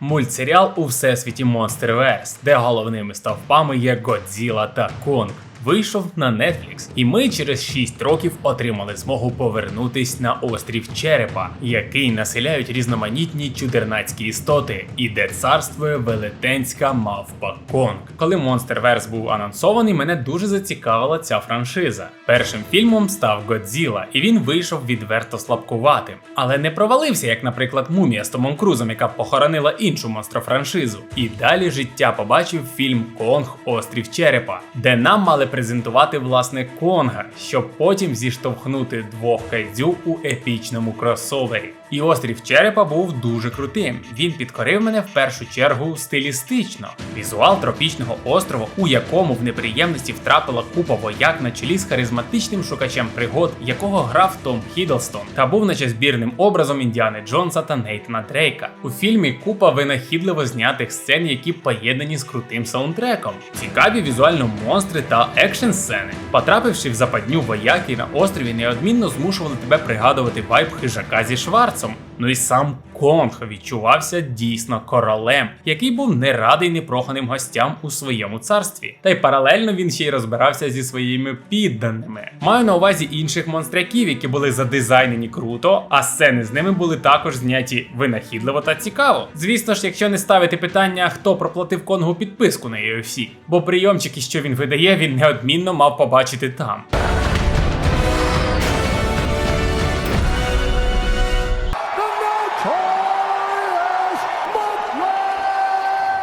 Мультсеріал у всесвіті Monsterverse, де головними стовпами є Годзіла та Конг. Вийшов на Netflix, і ми через 6 років отримали змогу повернутись на острів Черепа, який населяють різноманітні чудернацькі істоти, і де царствує велетенська мавпа Конг. Коли Monsterverse був анонсований, мене дуже зацікавила ця франшиза. Першим фільмом став Годзіла, і він вийшов відверто слабкуватим, але не провалився, як, наприклад, мумія з Томом Крузом, яка похоронила іншу монстрофраншизу. І далі життя побачив фільм Конг Острів Черепа, де нам мали презентувати власне Конга, щоб потім зіштовхнути двох кайдзю у епічному кросовері. І острів Черепа був дуже крутим. Він підкорив мене в першу чергу стилістично. Візуал тропічного острова, у якому в неприємності втрапила купа вояк на чолі з харизматичним шукачем пригод, якого грав Том Хіддлстон, та був наче збірним образом Індіани Джонса та Нейтана Дрейка. У фільмі купа винахідливо знятих сцен, які поєднані з крутим саундтреком, цікаві візуально монстри та екшн сцени. Потрапивши в западню вояки на острові, неодмінно змушували тебе пригадувати вайб хижака зі Шварцем. Ну і сам Конг відчувався дійсно королем, який був не радий непроханим гостям у своєму царстві. Та й паралельно він ще й розбирався зі своїми підданими. Маю на увазі інших монстряків, які були задизайнені круто, а сцени з ними були також зняті винахідливо та цікаво. Звісно ж, якщо не ставити питання, хто проплатив Конгу підписку на UFC, бо прийомчики, що він видає, він неодмінно мав побачити там.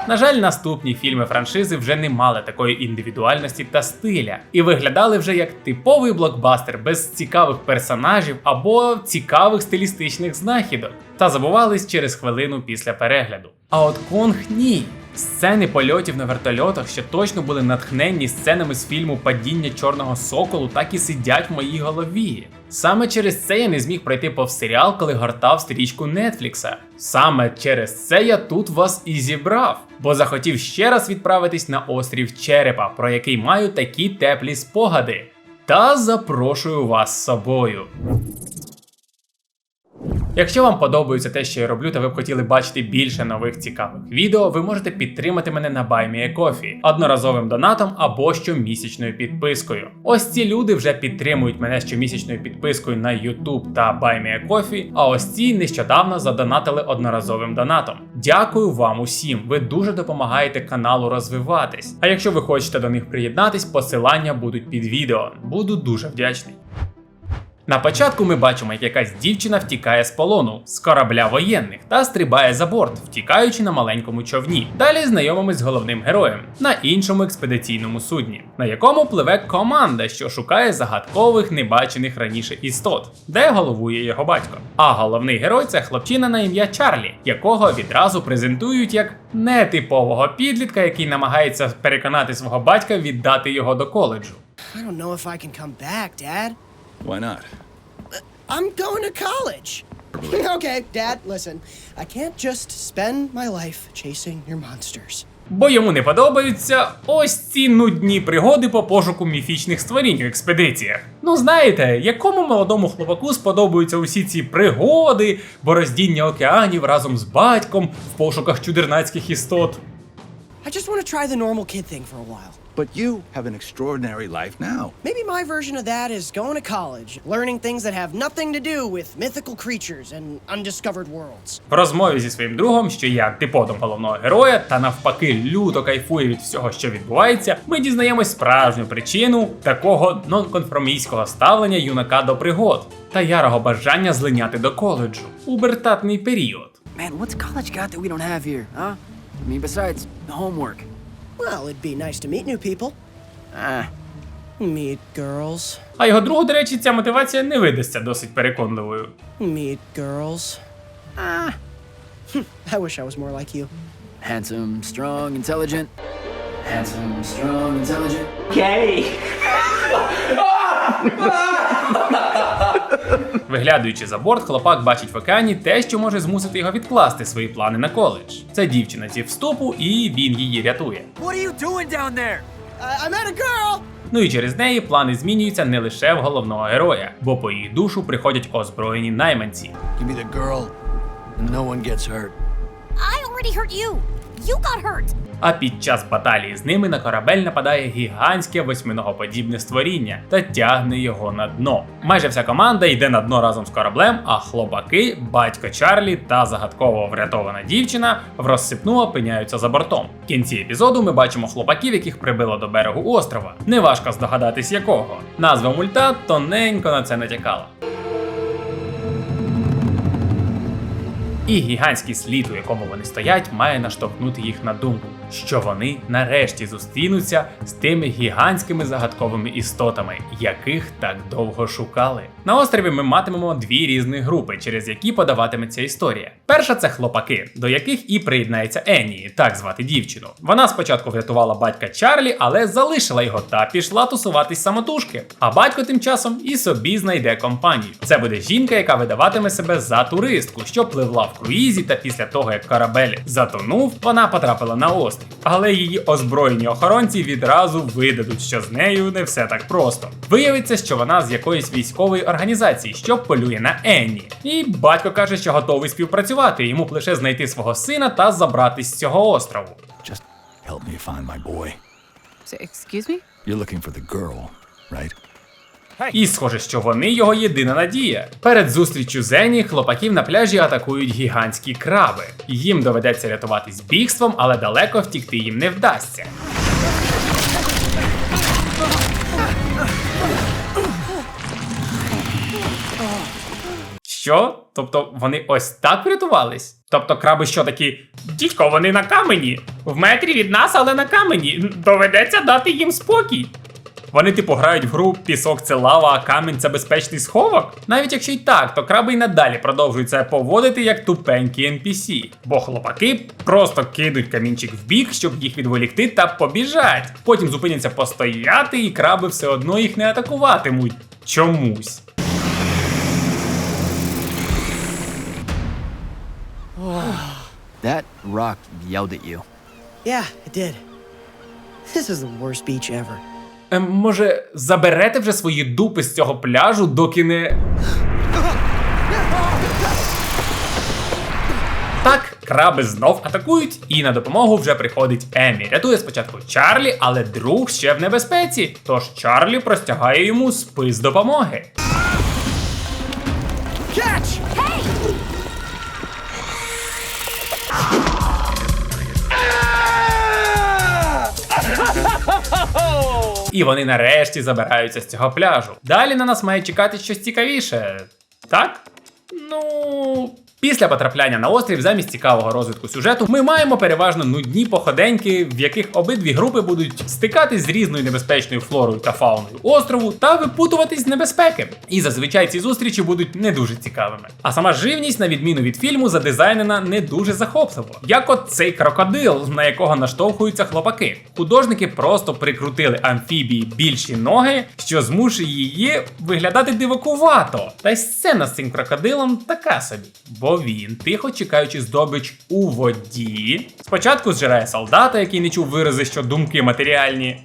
На жаль, наступні фільми франшизи вже не мали такої індивідуальності та стиля, і виглядали вже як типовий блокбастер без цікавих персонажів або цікавих стилістичних знахідок, та забувались через хвилину після перегляду. А от Конг ні. Сцени польотів на вертольотах, що точно були натхненні сценами з фільму Падіння Чорного Соколу, так і сидять в моїй голові. Саме через це я не зміг пройти повз серіал, коли гортав стрічку Нетфлікса. Саме через це я тут вас і зібрав, бо захотів ще раз відправитись на острів Черепа, про який маю такі теплі спогади. Та запрошую вас з собою. Якщо вам подобається те, що я роблю, та ви б хотіли бачити більше нових цікавих відео, ви можете підтримати мене на BuyMeACoffee одноразовим донатом або щомісячною підпискою. Ось ці люди вже підтримують мене щомісячною підпискою на YouTube та BuyMeACoffee, а ось ці нещодавно задонатили одноразовим донатом. Дякую вам усім, ви дуже допомагаєте каналу розвиватись. А якщо ви хочете до них приєднатись, посилання будуть під відео. Буду дуже вдячний. На початку ми бачимо, як якась дівчина втікає з полону з корабля воєнних та стрибає за борт, втікаючи на маленькому човні. Далі знайомимось з головним героєм на іншому експедиційному судні, на якому пливе команда, що шукає загадкових небачених раніше істот, де головує його батько. А головний герой це хлопчина на ім'я Чарлі, якого відразу презентують як нетипового підлітка, який намагається переконати свого батька віддати його до коледжу. I don't know if I can come back, Dad. Why not? I'm going to college. okay, Dad, listen. I can't just spend my life chasing your monsters. Бо йому не подобаються ось ці нудні пригоди по пошуку міфічних створінь у експедиціях. Ну знаєте, якому молодому хлопаку сподобаються усі ці пригоди, бороздіння океанів разом з батьком в пошуках чудернацьких істот. I just want to try the normal kid thing for a while. But you have an extraordinary life now. Maybe my version of that is going to college, learning things that have nothing to do with mythical creatures and undiscovered worlds. В розмові зі своїм другом, що я антиподом головного героя, та навпаки люто кайфує від всього, що відбувається, ми дізнаємось справжню причину такого нонконформістського ставлення юнака до пригод та ярого бажання злиняти до коледжу у бертатний період. Man, what's college got that we don't have here, huh? I mean, besides homework. Well, it'd be nice to meet new people. Ah, Meet girls. А його другу, до речі, ця мотивація не видасться досить переконливою. Meet girls. ah. I wish I was more like you. Handsome, strong, intelligent. Handsome, strong, intelligent. Виглядаючи за борт, хлопак бачить в океані те, що може змусити його відкласти свої плани на коледж. Це дівчина зі вступу, і він її рятує. What are you doing down there? I, I met a girl! Ну і через неї плани змінюються не лише в головного героя, бо по їх душу приходять озброєні найманці. Give me the girl, and no one gets hurt. I already hurt you. You got hurt. А під час баталії з ними на корабель нападає гігантське восьминогоподібне створіння та тягне його на дно. Майже вся команда йде на дно разом з кораблем, а хлопаки, батько Чарлі та загадково врятована дівчина в розсипну опиняються за бортом. В кінці епізоду ми бачимо хлопаків, яких прибило до берегу острова. Неважко здогадатись якого. Назва мульта тоненько на це натякала. І гігантський слід, у якому вони стоять, має наштовхнути їх на думку, що вони нарешті зустрінуться з тими гігантськими загадковими істотами, яких так довго шукали. На острові ми матимемо дві різні групи, через які подаватиметься історія. Перша це хлопаки, до яких і приєднається Енні, так звати дівчину. Вона спочатку врятувала батька Чарлі, але залишила його та пішла тусуватись самотужки. А батько тим часом і собі знайде компанію. Це буде жінка, яка видаватиме себе за туристку, що пливла в круїзі, та після того як корабель затонув, вона потрапила на острів. Але її озброєні охоронці відразу видадуть, що з нею не все так просто. Виявиться, що вона з якоїсь військової організації, що полює на Енні. І батько каже, що готовий співпрацювати. Йому б лише знайти свого сина та забратись з цього острову. Just help me find my boy. So, excuse me? You're looking for the girl, right? І схоже, що вони його єдина надія. Перед зустрічю з Ені хлопаків на пляжі атакують гігантські краби. Їм доведеться рятуватись бігством, але далеко втікти їм не вдасться. Що? Тобто вони ось так врятувались? Тобто краби що такі? Дідько, вони на камені. В метрі від нас, але на камені. Доведеться дати їм спокій. Вони типу грають в гру пісок це лава, а камінь це безпечний сховок. Навіть якщо й так, то краби й надалі продовжують це поводити як тупенькі NPC. Бо хлопаки просто кидуть камінчик в бік, щоб їх відволікти та побіжать. Потім зупиняться постояти, і краби все одно їх не атакуватимуть. Чомусь. That rock yelled at you. Yeah, it did. This is the worst beach ever. Ем, може, заберете вже свої дупи з цього пляжу, доки не. Так, краби знов атакують, і на допомогу вже приходить Емі. Рятує спочатку Чарлі, але друг ще в небезпеці. Тож Чарлі простягає йому спис допомоги. І вони нарешті забираються з цього пляжу. Далі на нас має чекати щось цікавіше. Так? Ну. Після потрапляння на острів, замість цікавого розвитку сюжету, ми маємо переважно нудні походеньки, в яких обидві групи будуть стикатись з різною небезпечною флорою та фауною острову та випутуватись з небезпеки. І зазвичай ці зустрічі будуть не дуже цікавими. А сама живність, на відміну від фільму, задизайнена не дуже захопливо. Як от цей крокодил, на якого наштовхуються хлопаки. Художники просто прикрутили амфібії більші ноги, що змушує її виглядати дивакувато. Та й сцена з цим крокодилом така собі. Бо він, тихо чекаючи здобич у воді, спочатку зжирає солдата, який не чув вирази, що думки матеріальні.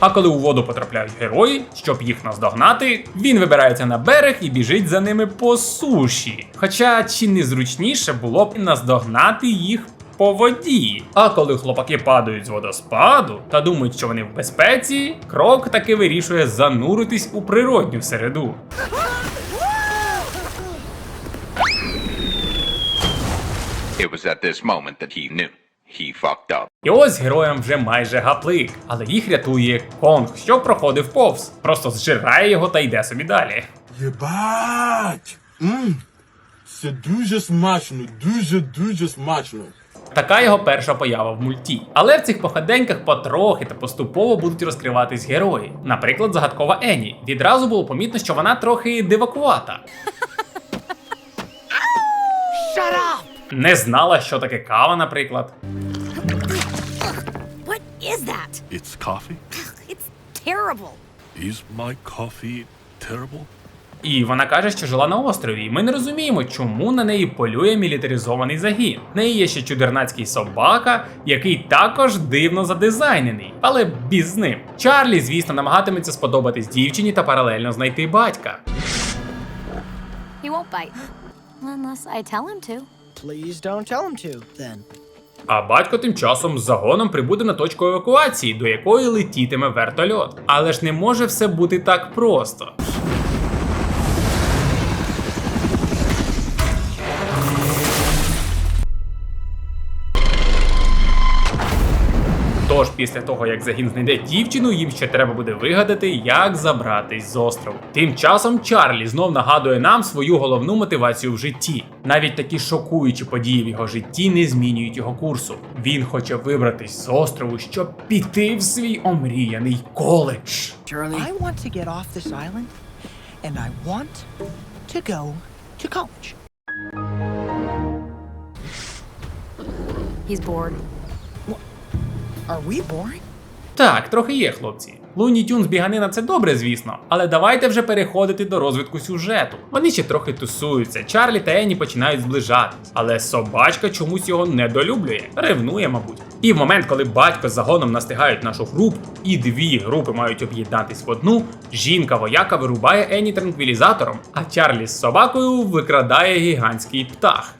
А коли у воду потрапляють герої, щоб їх наздогнати, він вибирається на берег і біжить за ними по суші. Хоча чи не зручніше було б наздогнати їх по воді. А коли хлопаки падають з водоспаду та думають, що вони в безпеці, крок таки вирішує зануритись у природню середу. It was at this moment that he knew he fucked up. І ось героям вже майже гаплик, але їх рятує Конг, що проходив повз. Просто зжирає його та йде собі далі. Єбать! Мм. Це дуже смачно, дуже дуже смачно. Така його перша поява в мульті. Але в цих походеньках потрохи та поступово будуть розкриватись герої. Наприклад, загадкова Ені. Відразу було помітно, що вона трохи дивакувата. Не знала, що таке кава, наприклад. What is that? It's coffee? It's terrible. Is my coffee terrible? І вона каже, що жила на острові, і ми не розуміємо, чому на неї полює мілітаризований загін. В неї є ще чудернацький собака, який також дивно задизайнений, але біз з ним. Чарлі, звісно, намагатиметься сподобатись дівчині та паралельно знайти батька. He won't bite. Unless I tell him to. Please don't tell him to, then. А батько тим часом з загоном прибуде на точку евакуації, до якої летітиме вертольот. Але ж не може все бути так просто. Тож, після того, як загін знайде дівчину, їм ще треба буде вигадати, як забратись з острову. Тим часом Чарлі знов нагадує нам свою головну мотивацію в житті. Навіть такі шокуючі події в його житті не змінюють його курсу. Він хоче вибратись з острову, щоб піти в свій омріяний коледж. I want to get off this island, and I want to go to college. He's bored. Are we boring? Так, трохи є, хлопці. Луні Тюнс біганина це добре, звісно, але давайте вже переходити до розвитку сюжету. Вони ще трохи тусуються. Чарлі та Енні починають зближатись, але собачка чомусь його недолюблює, ревнує, мабуть. І в момент, коли батько з загоном настигають нашу групу, і дві групи мають об'єднатись в одну, жінка вояка вирубає Енні транквілізатором, а Чарлі з собакою викрадає гігантський птах.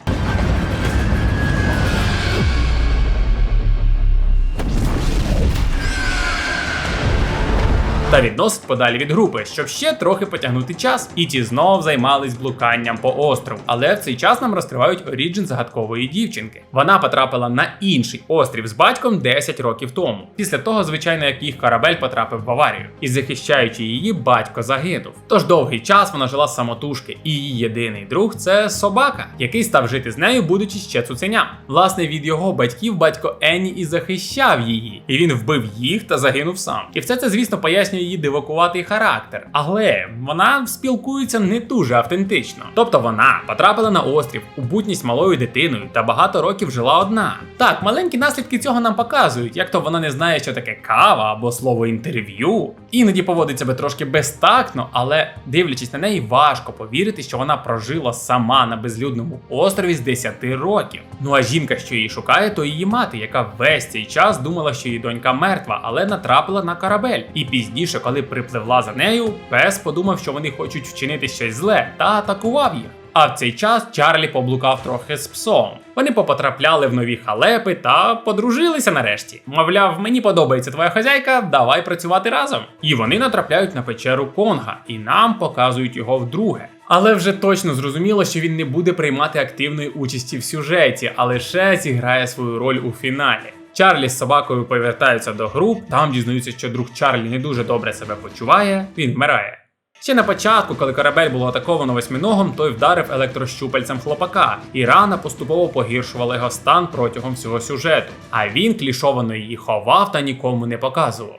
Та відносить подалі від групи, щоб ще трохи потягнути час, і ті знов займались блуканням по острову. Але в цей час нам розкривають оріджин загадкової дівчинки. Вона потрапила на інший острів з батьком 10 років тому. Після того, звичайно, як їх корабель потрапив в аварію, і захищаючи її, батько загинув. Тож довгий час вона жила самотужки, і її єдиний друг це собака, який став жити з нею, будучи ще цуценям. Власне, від його батьків батько Енні і захищав її, і він вбив їх та загинув сам. І все це, звісно, пояснює її дивакуватий характер. Але вона спілкується не дуже автентично. Тобто вона потрапила на острів у бутність малою дитиною та багато років жила одна. Так, маленькі наслідки цього нам показують, як то вона не знає, що таке кава або слово інтерв'ю. Іноді поводить себе трошки безтактно, але дивлячись на неї, важко повірити, що вона прожила сама на безлюдному острові з 10 років. Ну а жінка, що її шукає, то її мати, яка весь цей час думала, що її донька мертва, але натрапила на корабель. І пізніше, коли припливла за нею, пес подумав, що вони хочуть вчинити щось зле, та атакував їх. А в цей час Чарлі поблукав трохи з псом. Вони попотрапляли в нові халепи та подружилися нарешті. Мовляв, мені подобається твоя хазяйка, давай працювати разом. І вони натрапляють на печеру Конга, і нам показують його вдруге. Але вже точно зрозуміло, що він не буде приймати активної участі в сюжеті, а лише зіграє свою роль у фіналі. Чарлі з собакою повертаються до груп, там дізнаються, що друг Чарлі не дуже добре себе почуває, він вмирає. Ще на початку, коли корабель було атаковано восьминогом, той вдарив електрощупальцем хлопака, і рана поступово погіршувала його стан протягом всього сюжету. А він клішовано її ховав та нікому не показував.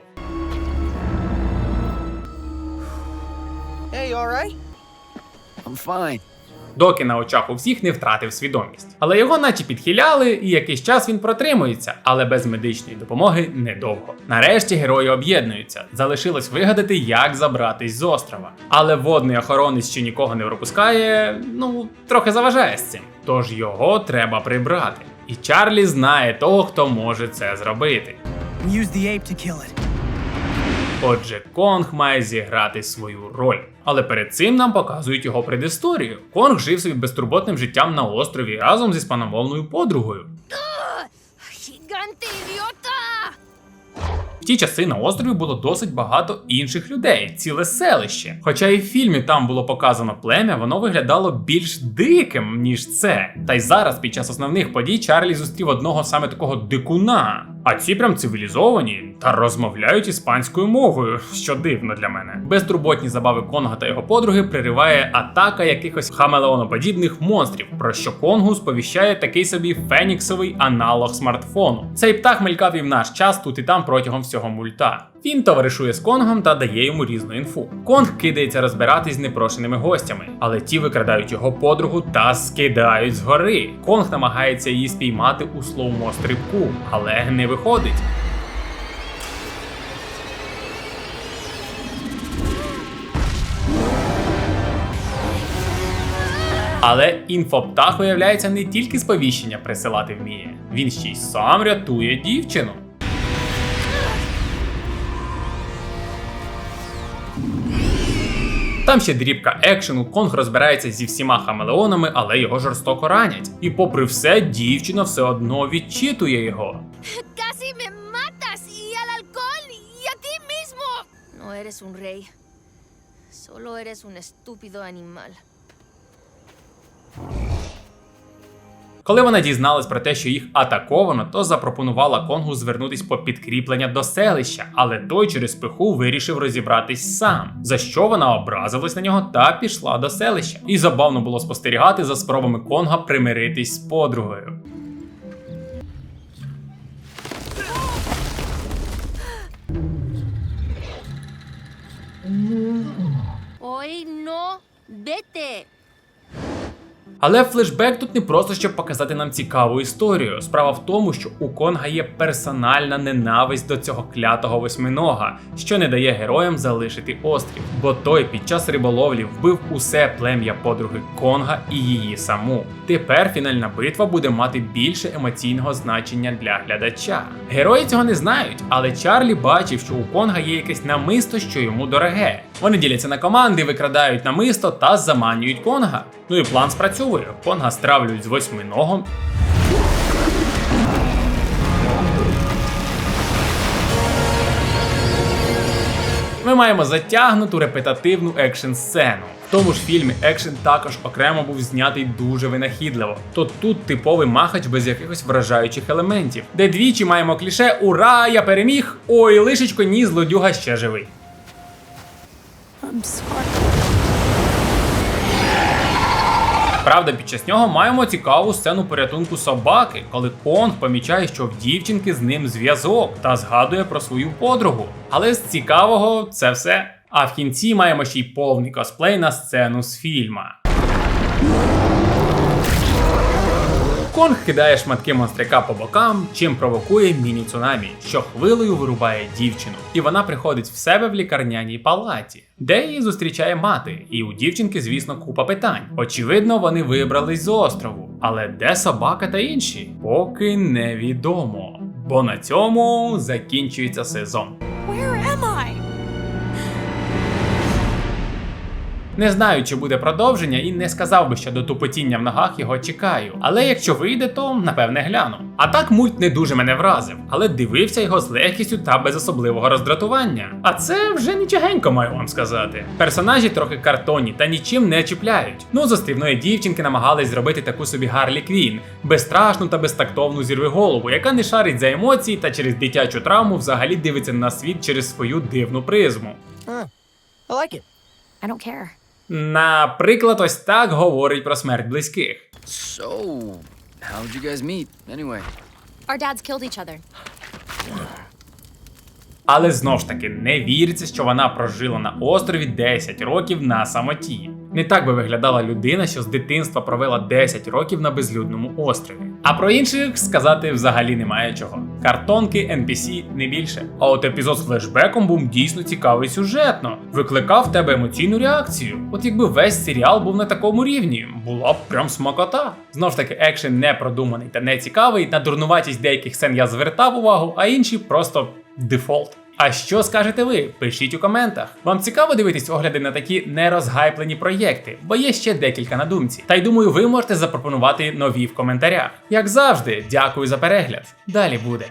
Hey, all right? I'm fine. Доки на очах у всіх не втратив свідомість. Але його наче підхиляли, і якийсь час він протримується, але без медичної допомоги недовго. Нарешті герої об'єднуються. Залишилось вигадати, як забратись з острова. Але водний охоронець, що нікого не пропускає, ну трохи заважає з цим. Тож його треба прибрати. І Чарлі знає того, хто може це зробити. Use the ape to kill it. Отже, Конг має зіграти свою роль. Але перед цим нам показують його предісторію. Конг жив собі безтурботним життям на острові разом зі спаномовною подругою. Idiota! Ті часи на острові було досить багато інших людей, ціле селище. Хоча і в фільмі там було показано плем'я, воно виглядало більш диким, ніж це. Та й зараз, під час основних подій, Чарлі зустрів одного саме такого дикуна. А ці прям цивілізовані та розмовляють іспанською мовою, що дивно для мене. Безтурботні забави Конга та його подруги пририває атака якихось хамелеоноподібних монстрів, про що Конгу сповіщає такий собі феніксовий аналог смартфону. Цей птах мелькав і в наш час тут і там протягом всього мульта. Він товаришує з Конгом та дає йому різну інфу. Конг кидається розбиратись з непрошеними гостями, але ті викрадають його подругу та скидають згори. Конг намагається її спіймати у слоумо стрибку, але не виходить. Але інфоптах виявляється не тільки сповіщення присилати вміє, він ще й сам рятує дівчину. Там ще дрібка екшену, Конг розбирається зі всіма хамелеонами, але його жорстоко ранять. І попри все, дівчина все одно відчитує його. Casi me matas y al alcohol y a ti mismo. No eres un rey. Solo eres un estúpido animal. Коли вона дізналась про те, що їх атаковано, то запропонувала Конгу звернутись по підкріплення до селища, але той через пиху вирішив розібратись сам, за що вона образилась на нього та пішла до селища. І забавно було спостерігати за спробами Конга примиритись з подругою. Hoy no, vete. Але флешбек тут не просто щоб показати нам цікаву історію. Справа в тому, що у Конга є персональна ненависть до цього клятого восьминога, що не дає героям залишити острів. Бо той під час риболовлі вбив усе плем'я подруги Конга і її саму. Тепер фінальна битва буде мати більше емоційного значення для глядача. Герої цього не знають, але Чарлі бачив, що у Конга є якесь намисто, що йому дороге. Вони діляться на команди, викрадають намисто та заманюють Конга. Ну і план спрацьовує. Конга стравлюють з восьминогом. Ми маємо затягнуту репетативну екшн сцену. В тому ж фільмі екшен також окремо був знятий дуже винахідливо. То тут типовий махач без якихось вражаючих елементів, де двічі маємо кліше Ура! Я переміг! Ой, лишечко, ні, злодюга ще живий. I'm sorry. Правда, під час нього маємо цікаву сцену порятунку собаки, коли Конг помічає, що в дівчинки з ним зв'язок та згадує про свою подругу. Але з цікавого це все. А в кінці маємо ще й повний косплей на сцену з фільма. Конг кидає шматки монстряка по бокам, чим провокує міні-цунамі, що хвилею вирубає дівчину. І вона приходить в себе в лікарняній палаті, де її зустрічає мати. І у дівчинки, звісно, купа питань. Очевидно, вони вибрались з острову. Але де собака та інші? Поки невідомо. Бо на цьому закінчується сезон. Не знаю, чи буде продовження, і не сказав би, що до тупотіння в ногах його чекаю. Але якщо вийде, то напевне гляну. А так мульт не дуже мене вразив, але дивився його з легкістю та без особливого роздратування. А це вже нічогенько, маю вам сказати. Персонажі трохи картонні та нічим не чіпляють. Ну, з острівної дівчинки намагались зробити таку собі Гарлі Квін, безстрашну та безтактовну зірвиголову, яка не шарить за емоції та через дитячу травму взагалі дивиться на світ через свою дивну призму. I like it. I don't care. Наприклад, ось так говорить про смерть близьких. So, how'd you guys meet, anyway? Our dads killed each other. Але знов ж таки не віриться, що вона прожила на острові 10 років на самоті. Не так би виглядала людина, що з дитинства провела 10 років на безлюдному острові. А про інших сказати взагалі немає чого. Картонки, NPC не більше. А от епізод з флешбеком був дійсно цікавий сюжетно, викликав в тебе емоційну реакцію. От якби весь серіал був на такому рівні, була б прям смакота. Знов ж таки, екшен не продуманий та не цікавий. На дурнуватість деяких сцен я звертав увагу, а інші просто дефолт. А що скажете ви? Пишіть у коментах. Вам цікаво дивитись огляди на такі нерозгайплені проєкти, бо є ще декілька на думці. Та й думаю, ви можете запропонувати нові в коментарях. Як завжди, дякую за перегляд. Далі буде.